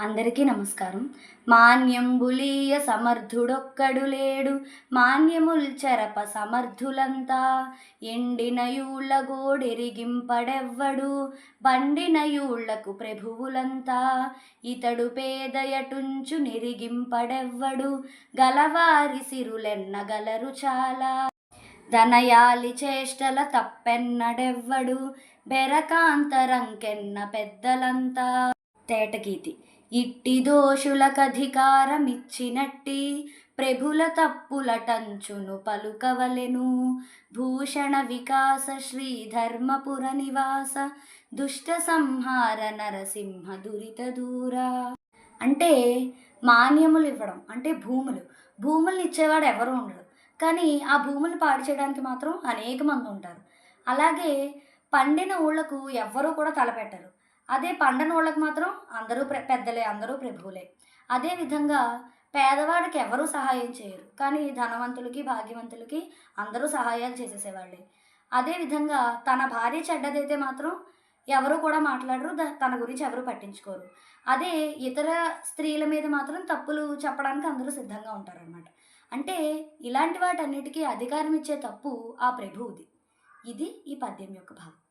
అందరికీ నమస్కారం. మాన్యంబులీయ సమర్థుడొక్కడు లేడు. మాన్యముల్ చెరప సమర్థులంతా ఎండిన గోడెరిగింపడెవ్వడు. బండిన ప్రభువులంతా ఇతడు పేదయటుంచు నిరిగింపడెవ్వడు. గలవారి సిరులెన్నగలరు చాలా. ధనయాలి చేష్టల తప్పెన్నడెవ్వడు. బెరకాంతరంకెన్న పెద్దలంతా తేటగీతి. ఇట్టి దోషులకధికారమిచ్చినట్టి ప్రభుల తప్పులటంచును పలుకవలెను. భూషణ వికాస శ్రీధర్మపుర నివాస దుష్ట సంహార నరసింహ దురిత దూరా. అంటే మాన్యములు ఇవ్వడం అంటే భూములు. భూములు ఇచ్చేవాడు ఎవరు ఉండడు కానీ ఆ భూములు పాడు చేయడానికి మాత్రం అనేక మంది ఉంటారు. అలాగే పండిన ఊళ్ళకు ఎవ్వరూ కూడా తలపెట్టరు. అదే పండని వాళ్ళకి మాత్రం అందరూ ప్ర పెద్దలే అందరూ ప్రభువులే. అదేవిధంగా పేదవాడికి ఎవరూ సహాయం చేయరు. కానీ ధనవంతులకి భాగ్యవంతులకి అందరూ సహాయాలు చేసేసేవాళ్ళే. అదేవిధంగా తన భార్య చెడ్డదైతే మాత్రం ఎవరు కూడా మాట్లాడరు తన గురించి ఎవరు పట్టించుకోరు. అదే ఇతర స్త్రీల మీద మాత్రం తప్పులు చెప్పడానికి అందరూ సిద్ధంగా ఉంటారనమాట అంటే ఇలాంటి వాటన్నిటికీ అధికారం ఇచ్చే తప్పు ఆ ప్రభువుది. ఇది ఈ పద్యం యొక్క భావం.